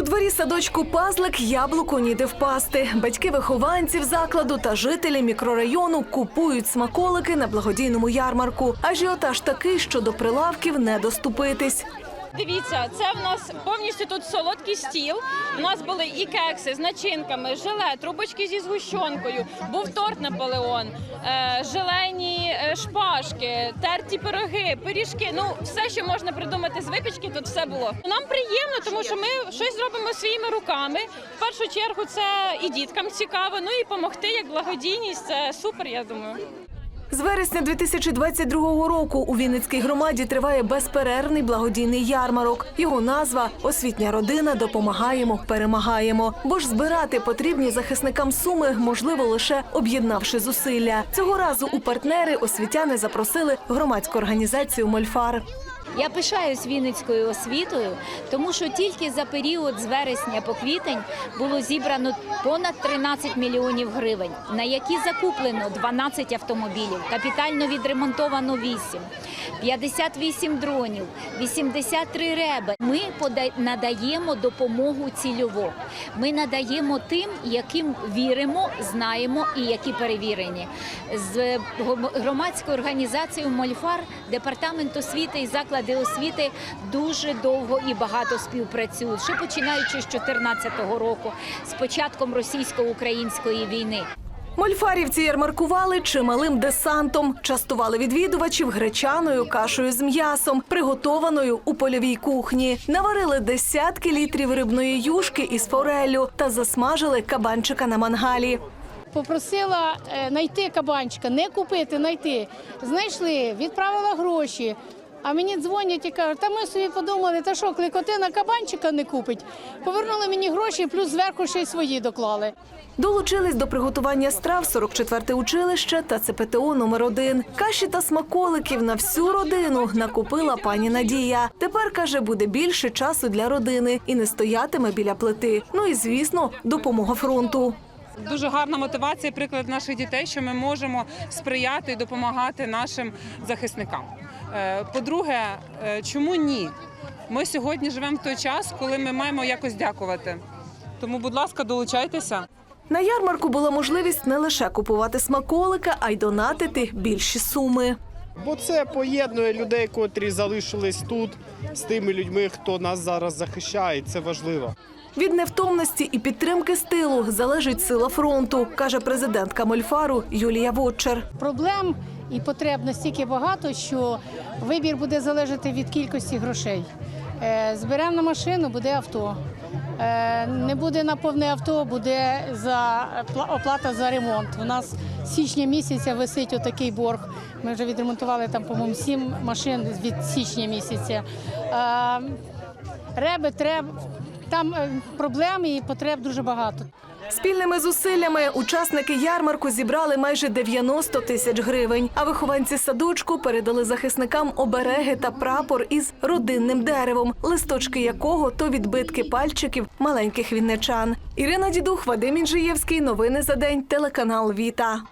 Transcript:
У дворі садочку Пазлик яблуко ніде впасти. Батьки вихованців закладу та жителі мікрорайону купують смаколики на благодійному ярмарку. Ажіотаж такий, що до прилавків не доступитись. Дивіться, це в нас повністю тут солодкий стіл. У нас були і кекси з начинками, желе, трубочки зі згущенкою, був торт Наполеон, е, желені е, шпажки, терті пироги, пиріжки. Ну, все, що можна придумати з випічки, тут все було. Нам приємно, тому що ми щось робимо своїми руками. В першу чергу це і діткам цікаво. Ну і допомогти як благодійність. Це супер, я думаю. З вересня 2022 року у Вінницькій громаді триває безперервний благодійний ярмарок. Його назва Освітня родина допомагаємо, перемагаємо. Бо ж збирати потрібні захисникам суми можливо лише об'єднавши зусилля. Цього разу у партнери освітяни запросили громадську організацію Мольфар. Я пишаюсь Вінницькою освітою, тому що тільки за період з вересня по квітень було зібрано понад 13 мільйонів гривень, на які закуплено 12 автомобілів, капітально відремонтовано 8, 58 дронів, 83 реби. Ми надаємо допомогу цільово. Ми надаємо тим, яким віримо, знаємо і які перевірені. З громадською організацією Мольфар департамент освіти і заклади освіти дуже довго і багато співпрацюють, ще починаючи з 2014 року, з початком російсько-української війни. Мольфарівці ярмаркували чималим десантом, частували відвідувачів гречаною кашею з м'ясом, приготованою у польовій кухні. Наварили десятки літрів рибної юшки із фореллю та засмажили кабанчика на мангалі. Попросила е, знайти кабанчика, не купити, знайти. Знайшли, відправила гроші. А мені дзвонять і кажуть, та ми собі подумали, та що, кликотина кабанчика не купить. Повернули мені гроші, плюс зверху ще й свої доклали. Долучились до приготування страв 44-те училище та ЦПТО номер 1 Каші та смаколиків на всю родину накупила пані Надія. Тепер каже, буде більше часу для родини і не стоятиме біля плити. Ну і звісно, допомога фронту. Дуже гарна мотивація, приклад наших дітей, що ми можемо сприяти і допомагати нашим захисникам. Е, По-друге, е, чому ні? Ми сьогодні живемо в той час, коли ми маємо якось дякувати. Тому, будь ласка, долучайтеся. На ярмарку була можливість не лише купувати смаколика, а й донатити більші суми. Бо це поєднує людей, котрі залишились тут з тими людьми, хто нас зараз захищає. Це важливо. Від невтомності і підтримки з тилу залежить сила фронту, каже президентка Мольфару Юлія Вотчер. Проблем і потреб настільки багато, що вибір буде залежати від кількості грошей. Е, Зберемо на машину, буде авто. Е, Не буде на повне авто, буде за пла- оплата за ремонт. У нас з січня місяця висить отакий борг. Ми вже відремонтували там, по-моєму, сім машин від січня місяця. Е, Реби, треб, там е, проблем і потреб дуже багато. Спільними зусиллями учасники ярмарку зібрали майже 90 тисяч гривень. А вихованці садочку передали захисникам обереги та прапор із родинним деревом, листочки якого то відбитки пальчиків маленьких вінничан. Ірина Дідух, Вадим Інжиєвський. Новини за день. Телеканал Віта.